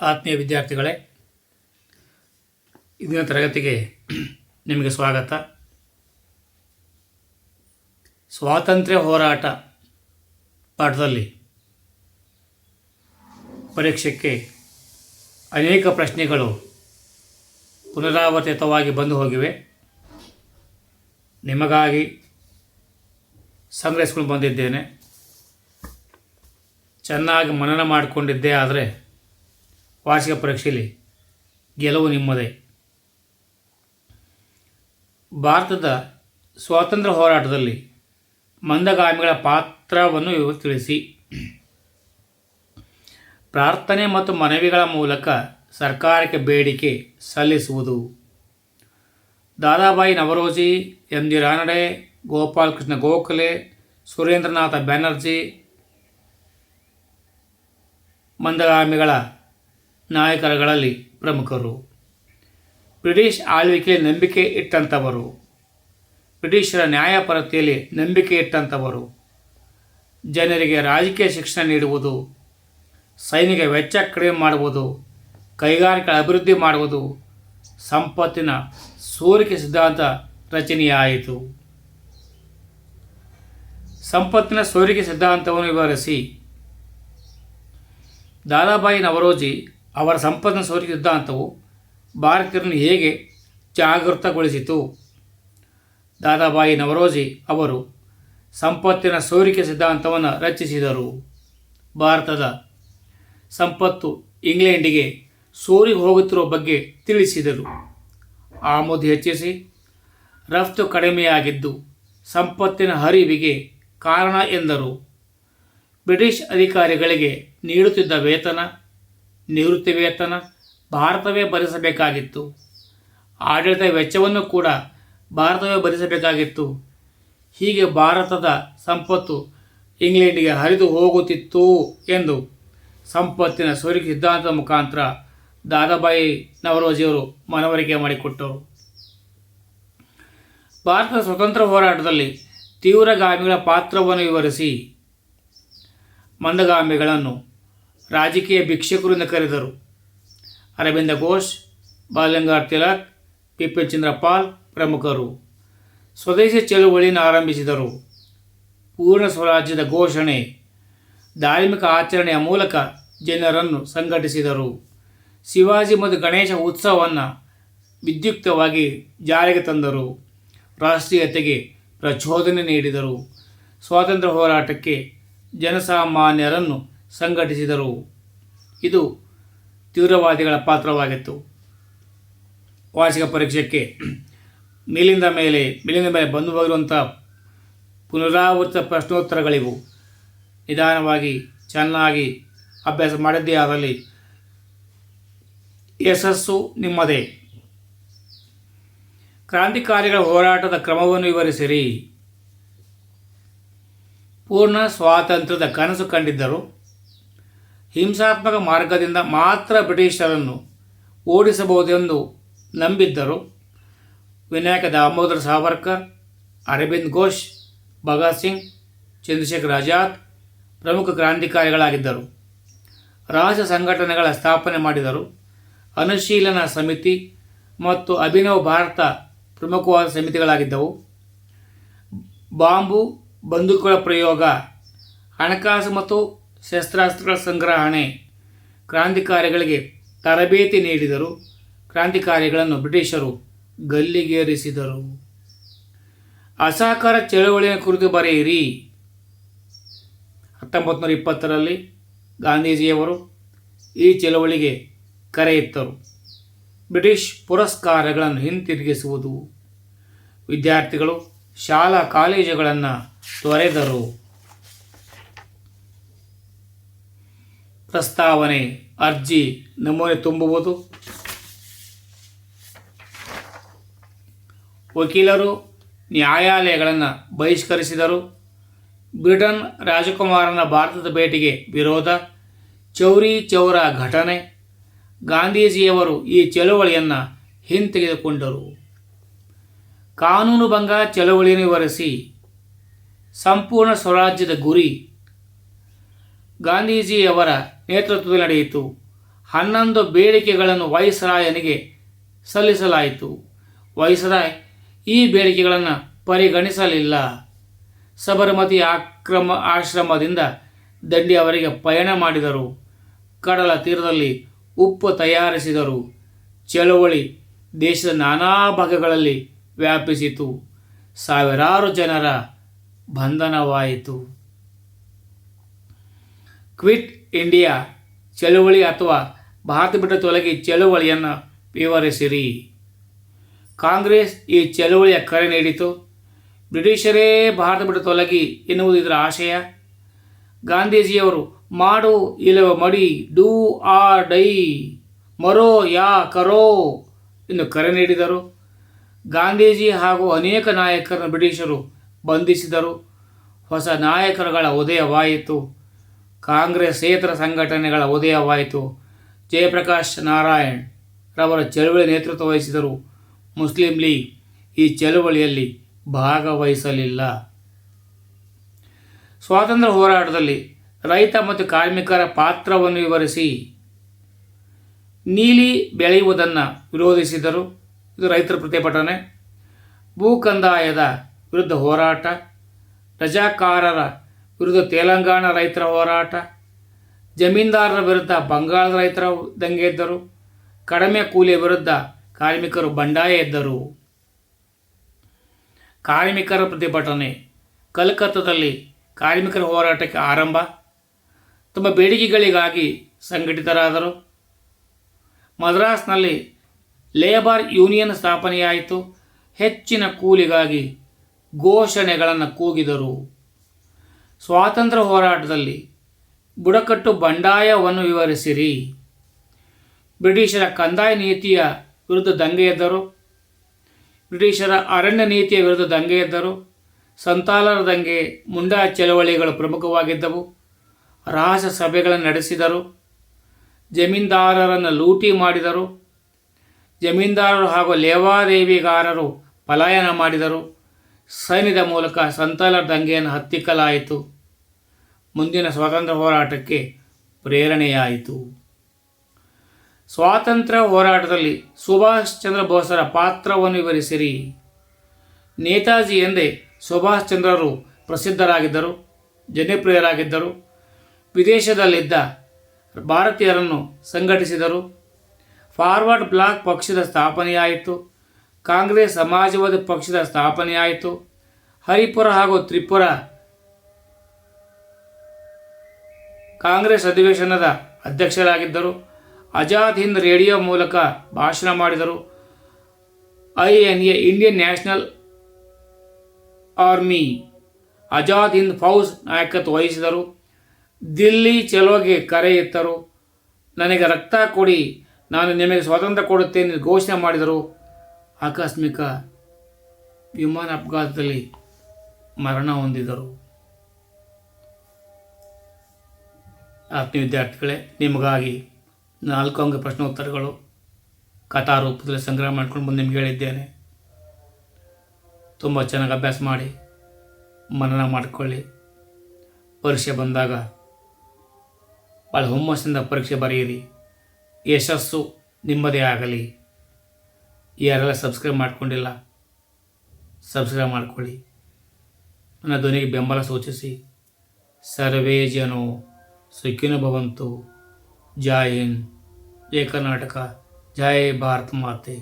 ಆತ್ಮೀಯ ವಿದ್ಯಾರ್ಥಿಗಳೇ, ಇಂದಿನ ತರಗತಿಗೆ ನಿಮಗೆ ಸ್ವಾಗತ. ಸ್ವಾತಂತ್ರ್ಯ ಹೋರಾಟ ಪಾಠದಲ್ಲಿ ಪರೀಕ್ಷೆಗೆ ಅನೇಕ ಪ್ರಶ್ನೆಗಳು ಪುನರಾವರ್ತಿತವಾಗಿ ಬಂದು ಹೋಗಿವೆ. ನಿಮಗಾಗಿ ಸಂಗ್ರಹಿಸ್ಕೊಂಡು ಬಂದಿದ್ದೇನೆ. ಚೆನ್ನಾಗಿ ಮನನ ಮಾಡಿಕೊಂಡಿದ್ದೆ ಆದರೆ ವಾರ್ಷಿಕ ಪರೀಕ್ಷೆಯಲ್ಲಿ ಗೆಲುವು ನಿಮ್ಮದೇ. ಭಾರತದ ಸ್ವಾತಂತ್ರ್ಯ ಹೋರಾಟದಲ್ಲಿ ಮಂದಗಾಮಿಗಳ ಪಾತ್ರವನ್ನು ತಿಳಿಸಿ. ಪ್ರಾರ್ಥನೆ ಮತ್ತು ಮನವಿಗಳ ಮೂಲಕ ಸರ್ಕಾರಕ್ಕೆ ಬೇಡಿಕೆ ಸಲ್ಲಿಸುವುದು. ದಾದಾಬಾಯಿ ನವರೋಜಿ, ಎಂ ಜಿ ರಾನಡೆ ಗೋಪಾಲಕೃಷ್ಣ ಗೋಖಲೆ, ಸುರೇಂದ್ರನಾಥ ಬ್ಯಾನರ್ಜಿ, ಮಂದಗಾಮಿಗಳ ನಾಯಕರುಗಳಲ್ಲಿ ಪ್ರಮುಖರು. ಬ್ರಿಟಿಷ್ ಆಳ್ವಿಕೆ ನಂಬಿಕೆ ಇಟ್ಟಂಥವರು. ಬ್ರಿಟಿಷರ ನ್ಯಾಯಪರತೆಯಲ್ಲಿ ನಂಬಿಕೆ ಇಟ್ಟಂಥವರು. ಜನರಿಗೆ ರಾಜಕೀಯ ಶಿಕ್ಷಣ ನೀಡುವುದು, ಸೈನಿಕ ವೆಚ್ಚ ಕಡಿಮೆ ಮಾಡುವುದು, ಕೈಗಾರಿಕೆ ಅಭಿವೃದ್ಧಿ ಮಾಡುವುದು ಸಂಪತ್ತಿನ ಸೋರಿಕೆ ಸಿದ್ಧಾಂತ ರಚನೆಯಾಯಿತು. ಸಂಪತ್ತಿನ ಸೋರಿಕೆ ಸಿದ್ಧಾಂತವನ್ನು ವಿವರಿಸಿ. ದಾದಾಬಾಯಿ ನವರೋಜಿ ಅವರ ಸಂಪತ್ತಿನ ಸೋರಿಕೆ ಸಿದ್ಧಾಂತವು ಭಾರತೀಯರನ್ನು ಹೇಗೆ ಜಾಗೃತಗೊಳಿಸಿತು? ದಾದಾಬಾಯಿ ನವರೋಜಿ ಅವರು ಸಂಪತ್ತಿನ ಸೋರಿಕೆ ಸಿದ್ಧಾಂತವನ್ನು ರಚಿಸಿದರು. ಭಾರತದ ಸಂಪತ್ತು ಇಂಗ್ಲೆಂಡಿಗೆ ಸೋರಿ ಹೋಗುತ್ತಿರುವ ಬಗ್ಗೆ ತಿಳಿಸಿದರು. ಆಮದು ಹೆಚ್ಚಿಸಿ, ರಫ್ತು ಕಡಿಮೆಯಾಗಿದ್ದು, ಸಂಪತ್ತಿನ ಹರಿವಿಗೆ ಕಾರಣ ಎಂದರು. ಬ್ರಿಟಿಷ್ ಅಧಿಕಾರಿಗಳಿಗೆ ನೀಡುತ್ತಿದ್ದ ವೇತನ ನಿವೃತ್ತಿ ವೇತನ ಭಾರತವೇ ಭರಿಸಬೇಕಾಗಿತ್ತು. ಆಡಳಿತ ವೆಚ್ಚವನ್ನು ಕೂಡ ಭಾರತವೇ ಭರಿಸಬೇಕಾಗಿತ್ತು. ಹೀಗೆ ಭಾರತದ ಸಂಪತ್ತು ಇಂಗ್ಲೆಂಡಿಗೆ ಹರಿದು ಹೋಗುತ್ತಿತ್ತು ಎಂದು ಸಂಪತ್ತಿನ ಸೋರಿಕೆ ಸಿದ್ಧಾಂತದ ಮುಖಾಂತರ ದಾದಾಬಾಯಿ ನವರೋಜಿಯವರು ಮನವರಿಕೆ ಮಾಡಿಕೊಟ್ಟರು. ಭಾರತದ ಸ್ವತಂತ್ರ ಹೋರಾಟದಲ್ಲಿ ತೀವ್ರಗಾಮಿಗಳ ಪಾತ್ರವನ್ನು ವಿವರಿಸಿ ಮಂದಗಾಮಿಗಳನ್ನು ರಾಜಕೀಯ ಭಿಕ್ಷಕರು ಎಂದು ಕರೆದರು. ಅರವಿಂದ ಘೋಷ್ ಬಾಲಂಗಾರ್ ತಿಲಕ್ ಪಿಪಿನ್ ಚಂದ್ರ ಪಾಲ್ ಪ್ರಮುಖರು. ಸ್ವದೇಶಿ ಚಳುವಳಿಯನ್ನು ಆರಂಭಿಸಿದರು. ಪೂರ್ಣ ಸ್ವರಾಜ್ಯದ ಘೋಷಣೆ, ಧಾರ್ಮಿಕ ಆಚರಣೆಯ ಮೂಲಕ ಜನರನ್ನು ಸಂಘಟಿಸಿದರು. ಶಿವಾಜಿ ಮತ್ತು ಗಣೇಶ ಉತ್ಸವವನ್ನು ವಿದ್ಯುಕ್ತವಾಗಿ ಜಾರಿಗೆ ತಂದರು. ರಾಷ್ಟ್ರೀಯತೆಗೆ ಪ್ರಚೋದನೆ ನೀಡಿದರು. ಸ್ವಾತಂತ್ರ್ಯ ಹೋರಾಟಕ್ಕೆ ಜನಸಾಮಾನ್ಯರನ್ನು ಸಂಘಟಿಸಿದರು. ಇದು ತೀವ್ರವಾದಿಗಳ ಪಾತ್ರವಾಗಿತ್ತು. ವಾರ್ಷಿಕ ಪರೀಕ್ಷೆಗೆ ಮೇಲಿಂದ ಮೇಲೆ ಮೇಲಿಂದ ಮೇಲೆ ಬಂದು ಹೋಗಿರುವಂಥ ಪುನರಾವೃತ ಪ್ರಶ್ನೋತ್ತರಗಳಿವು. ನಿಧಾನವಾಗಿ, ಚೆನ್ನಾಗಿ ಅಭ್ಯಾಸ ಮಾಡಿದ್ದೇ ಆದಲ್ಲಿ, ಯಶಸ್ಸು ನಿಮ್ಮದೇ. ಕ್ರಾಂತಿಕಾರಿಗಳ ಹೋರಾಟದ ಕ್ರಮವನ್ನು ವಿವರಿಸಿರಿ. ಪೂರ್ಣ ಸ್ವಾತಂತ್ರ್ಯದ ಕನಸು ಕಂಡಿದ್ದರು. ಹಿಂಸಾತ್ಮಕ ಮಾರ್ಗದಿಂದ ಮಾತ್ರ ಬ್ರಿಟಿಷರನ್ನು ಓಡಿಸಬಹುದೆಂದು ನಂಬಿದ್ದರು. ವಿನಾಯಕ ದಾಮೋದರ ಸಾವರ್ಕರ್, ಅರವಿಂದ್ ಘೋಷ್, ಭಗತ್ ಸಿಂಗ್, ಚಂದ್ರಶೇಖರ್ ಆಜಾದ್ ಪ್ರಮುಖ ಕ್ರಾಂತಿಕಾರಿಗಳಾಗಿದ್ದರು. ರಾಜ ಸಂಘಟನೆಗಳ ಸ್ಥಾಪನೆ ಮಾಡಿದರು. ಅನುಶೀಲನಾ ಸಮಿತಿ ಮತ್ತು ಅಭಿನವ ಭಾರತ ಪ್ರಮುಖವಾದ ಸಮಿತಿಗಳಾಗಿದ್ದವು. ಬಾಂಬು ಬಂದೂಕುಗಳ ಪ್ರಯೋಗ, ಹಣಕಾಸು ಮತ್ತು ಶಸ್ತ್ರಾಸ್ತ್ರಗಳ ಸಂಗ್ರಹಣೆ ಕ್ರಾಂತಿಕಾರಿಗಳಿಗೆ ತರಬೇತಿ ನೀಡಿದರು. ಕ್ರಾಂತಿಕಾರಿಗಳನ್ನು ಬ್ರಿಟಿಷರು ಗಲ್ಲಿಗೇರಿಸಿದರು. ಅಸಹಕಾರ ಚಳವಳಿಯ ಕುರಿತು ಬರೆಯಿರಿ. ಹತ್ತೊಂಬತ್ತು ನೂರ ಇಪ್ಪತ್ತರಲ್ಲಿ ಗಾಂಧೀಜಿಯವರು ಈ ಚಳವಳಿಗೆ ಕರೆಯಿತ್ತರು. ಬ್ರಿಟಿಷ್ ಪುರಸ್ಕಾರಗಳನ್ನು ಹಿಂತಿರುಗಿಸುವುದು. ವಿದ್ಯಾರ್ಥಿಗಳು ಶಾಲಾ ಕಾಲೇಜುಗಳನ್ನು ತೊರೆದರು. ಪ್ರಸ್ತಾವನೆ, ಅರ್ಜಿ ನಮೂನೆ ತುಂಬುವುದು. ವಕೀಲರು ನ್ಯಾಯಾಲಯಗಳನ್ನು ಬಹಿಷ್ಕರಿಸಿದರು. ಬ್ರಿಟನ್ ರಾಜಕುಮಾರನ ಭಾರತದ ಭೇಟಿಗೆ ವಿರೋಧ, ಚೌರಿ ಚೌರ ಘಟನೆ. ಗಾಂಧೀಜಿಯವರು ಈ ಚಳುವಳಿಯನ್ನು ಹಿಂತೆಗೆದುಕೊಂಡರು. ಕಾನೂನುಭಂಗ ಚಳವಳಿಯನ್ನು ವಿವರಿಸಿ, ಸಂಪೂರ್ಣ ಸ್ವರಾಜ್ಯದ ಗುರಿ. ಗಾಂಧೀಜಿಯವರ ನೇತೃತ್ವದಲ್ಲಿ ನಡೆಯಿತು. ಹನ್ನೊಂದು ಬೇಡಿಕೆಗಳನ್ನು ವೈಸರಾಯನಿಗೆ ಸಲ್ಲಿಸಲಾಯಿತು. ವೈಸರಾಯ್ ಈ ಬೇಡಿಕೆಗಳನ್ನು ಪರಿಗಣಿಸಲಿಲ್ಲ. ಸಬರಮತಿ ಆಕ್ರಮ ಆಶ್ರಮದಿಂದ ದಂಡಿ ಅವರಿಗೆ ಪಯಣ ಮಾಡಿದರು. ಕಡಲ ತೀರದಲ್ಲಿ ಉಪ್ಪು ತಯಾರಿಸಿದರು. ಚಳುವಳಿ ದೇಶದ ನಾನಾ ಭಾಗಗಳಲ್ಲಿ ವ್ಯಾಪಿಸಿತು. ಸಾವಿರಾರು ಜನರ ಬಂಧನವಾಯಿತು. ಕ್ವಿಟ್ ಇಂಡಿಯಾ ಚಳುವಳಿ ಅಥವಾ ಭಾರತ ಬಿಟ್ಟ ತೊಲಗಿ ಚಳುವಳಿಯನ್ನು ವಿವರಿಸಿರಿ. ಕಾಂಗ್ರೆಸ್ ಈ ಚಳುವಳಿಯ ಕರೆ ನೀಡಿತು. ಬ್ರಿಟಿಷರೇ ಭಾರತ ಬಿಟ್ಟ ತೊಲಗಿ ಎನ್ನುವುದು ಇದರ ಆಶಯ. ಗಾಂಧೀಜಿಯವರು ಮಾಡು ಇಲ್ಲವ ಮಡಿ, ಡೂ ಆ ಡೈ, ಮರೋ ಯಾ ಕರೋ ಎಂದು ಕರೆ ನೀಡಿದರು. ಗಾಂಧೀಜಿ ಹಾಗೂ ಅನೇಕ ನಾಯಕರನ್ನು ಬ್ರಿಟಿಷರು ಬಂಧಿಸಿದರು. ಹೊಸ ನಾಯಕರುಗಳ ಉದಯವಾಯಿತು. ಕಾಂಗ್ರೆಸ್ಸೇತರ ಸಂಘಟನೆಗಳ ಉದಯವಾಯಿತು. ಜಯಪ್ರಕಾಶ್ ನಾರಾಯಣ್ ರವರ ಚಳುವಳಿ ನೇತೃತ್ವ ವಹಿಸಿದರು. ಮುಸ್ಲಿಂ ಲೀಗ್ ಈ ಚಳುವಳಿಯಲ್ಲಿ ಭಾಗವಹಿಸಲಿಲ್ಲ. ಸ್ವಾತಂತ್ರ್ಯ ಹೋರಾಟದಲ್ಲಿ ರೈತ ಮತ್ತು ಕಾರ್ಮಿಕರ ಪಾತ್ರವನ್ನು ವಿವರಿಸಿ ನೀಲಿ ಬೆಳೆಯುವುದನ್ನು ವಿರೋಧಿಸಿದರು. ಇದು ರೈತರ ಪ್ರತಿಭಟನೆ. ಭೂ ಕಂದಾಯದ ವಿರುದ್ಧ ಹೋರಾಟ. ರಜಾಕಾರರ ವಿರುದ್ಧ ತೆಲಂಗಾಣ ರೈತರ ಹೋರಾಟ, ಜಮೀನ್ದಾರರ ವಿರುದ್ಧ ಬಂಗಾಳದ ರೈತರ ದಂಗೆ ಎದ್ದರು, ಕಡಿಮೆ ಕೂಲಿಯ ವಿರುದ್ಧ ಕಾರ್ಮಿಕರು ಬಂಡಾಯ ಎದ್ದರು. ಕಾರ್ಮಿಕರ ಪ್ರತಿಭಟನೆ, ಕಲ್ಕತ್ತಾದಲ್ಲಿ ಕಾರ್ಮಿಕರ ಹೋರಾಟಕ್ಕೆ ಆರಂಭ ತಮ್ಮ ಬೇಡಿಕೆಗಳಿಗಾಗಿ ಸಂಘಟಿತರಾದರು. ಮದ್ರಾಸ್ನಲ್ಲಿ ಲೇಬರ್ ಯೂನಿಯನ್ ಸ್ಥಾಪನೆಯಾಯಿತು, ಹೆಚ್ಚಿನ ಕೂಲಿಗಾಗಿ ಘೋಷಣೆಗಳನ್ನು ಕೂಗಿದರು. ಸ್ವಾತಂತ್ರ್ಯ ಹೋರಾಟದಲ್ಲಿ ಬುಡಕಟ್ಟು ಬಂಡಾಯವನ್ನು ವಿವರಿಸಿರಿ. ಬ್ರಿಟಿಷರ ಕಂದಾಯ ನೀತಿಯ ವಿರುದ್ಧ ದಂಗೆ ಎದ್ದರು. ಬ್ರಿಟಿಷರ ಅರಣ್ಯ ನೀತಿಯ ವಿರುದ್ಧ ದಂಗೆ ಎದ್ದರು. ಸಂತಾಲರ ದಂಗೆ ಮುಂಡಾ ಚಳವಳಿಗಳು ಪ್ರಮುಖವಾಗಿದ್ದವು. ರಹಸ್ಯ ಸಭೆಗಳನ್ನು ನಡೆಸಿದರು. ಜಮೀನ್ದಾರರನ್ನು ಲೂಟಿ ಮಾಡಿದರು. ಜಮೀನ್ದಾರರು ಹಾಗೂ ಲೇವಾದೇವಿಗಾರರು ಪಲಾಯನ ಮಾಡಿದರು. ಸೈನ್ಯದ ಮೂಲಕ ಸಂತಾಲರ ದಂಗೆಯನ್ನು ಹತ್ತಿಕ್ಕಲಾಯಿತು. ಮುಂದಿನ ಸ್ವಾತಂತ್ರ್ಯ ಹೋರಾಟಕ್ಕೆ ಪ್ರೇರಣೆಯಾಯಿತು. ಸ್ವಾತಂತ್ರ್ಯ ಹೋರಾಟದಲ್ಲಿ ಸುಭಾಷ್ ಚಂದ್ರ ಬೋಸರ ಪಾತ್ರವನ್ನು ವಿವರಿಸಿರಿ. ನೇತಾಜಿ ಎಂದೇ ಸುಭಾಷ್ ಚಂದ್ರರು ಪ್ರಸಿದ್ಧರಾಗಿದ್ದರು, ಜನಪ್ರಿಯರಾಗಿದ್ದರು, ವಿದೇಶದಲ್ಲಿದ್ದ ಭಾರತೀಯರನ್ನು ಸಂಘಟಿಸಿದರು. ಫಾರ್ವರ್ಡ್ ಬ್ಲಾಕ್ ಪಕ್ಷದ ಸ್ಥಾಪನೆಯಾಯಿತು, ಕಾಂಗ್ರೆಸ್ ಸಮಾಜವಾದಿ ಪಕ್ಷದ ಸ್ಥಾಪನೆಯಾಯಿತು, ಹರಿಪುರ ಹಾಗೂ ತ್ರಿಪುರ ಕಾಂಗ್ರೆಸ್ ಅಧಿವೇಶನದ ಅಧ್ಯಕ್ಷರಾಗಿದ್ದರು. ಆಜಾದ್ ಹಿಂದ್ ರೇಡಿಯೋ ಮೂಲಕ ಭಾಷಣ ಮಾಡಿದರು. I N A Indian national army Azad Hind Fauj ನಾಯಕತ್ವ ವಹಿಸಿದರು. ದಿಲ್ಲಿ ಚಲೋಗೆ ಕರೆ ಎತ್ತರು. ನನಗೆ ರಕ್ತ ಕೊಡಿ, ನಾನು ನಿಮಗೆ ಸ್ವಾತಂತ್ರ್ಯ ಕೊಡುತ್ತೇನೆ ಘೋಷಣೆ ಮಾಡಿದರು. ಆಕಸ್ಮಿಕ ವಿಮಾನ ಅಪಘಾತದಲ್ಲಿ ಮರಣ ಹೊಂದಿದರು. ಆತ್ಮೀಯ ವಿದ್ಯಾರ್ಥಿಗಳೇ, ನಿಮಗಾಗಿ ನಾಲ್ಕು ಅಂಗ ಪ್ರಶ್ನೋತ್ತರಗಳು ಕಥಾ ರೂಪದಲ್ಲಿ ಸಂಗ್ರಹ ಮಾಡ್ಕೊಂಡು ಬಂದು ನಿಮ್ಗೆ ಹೇಳಿದ್ದೇನೆ. ತುಂಬ ಚೆನ್ನಾಗಿ ಅಭ್ಯಾಸ ಮಾಡಿ, ಮನನ ಮಾಡಿಕೊಳ್ಳಿ. ಪರೀಕ್ಷೆ ಬಂದಾಗ ಭಾಳ ಹುಮ್ಮಸ್ಸಿಂದ ಪರೀಕ್ಷೆ ಬರೆಯಿರಿ. ಯಶಸ್ಸು ನಿಮ್ಮದೇ ಆಗಲಿ. ಯಾರೆಲ್ಲ ಸಬ್ಸ್ಕ್ರೈಬ್ ಮಾಡಿಕೊಂಡಿಲ್ಲ, ಸಬ್ಸ್ಕ್ರೈಬ್ ಮಾಡಿಕೊಳ್ಳಿ. ನನ್ನ ಧ್ವನಿಗೆ ಬೆಂಬಲ ಸೂಚಿಸಿ. ಸರ್ವೇ ಜನೋ ಸುಖಿನೋ ಭವಂತು ಜೈ ಹಿಂದ್ ಜೈ ಕರ್ನಾಟಕ ಜೈ ಭಾರತ್ ಮಾತೆ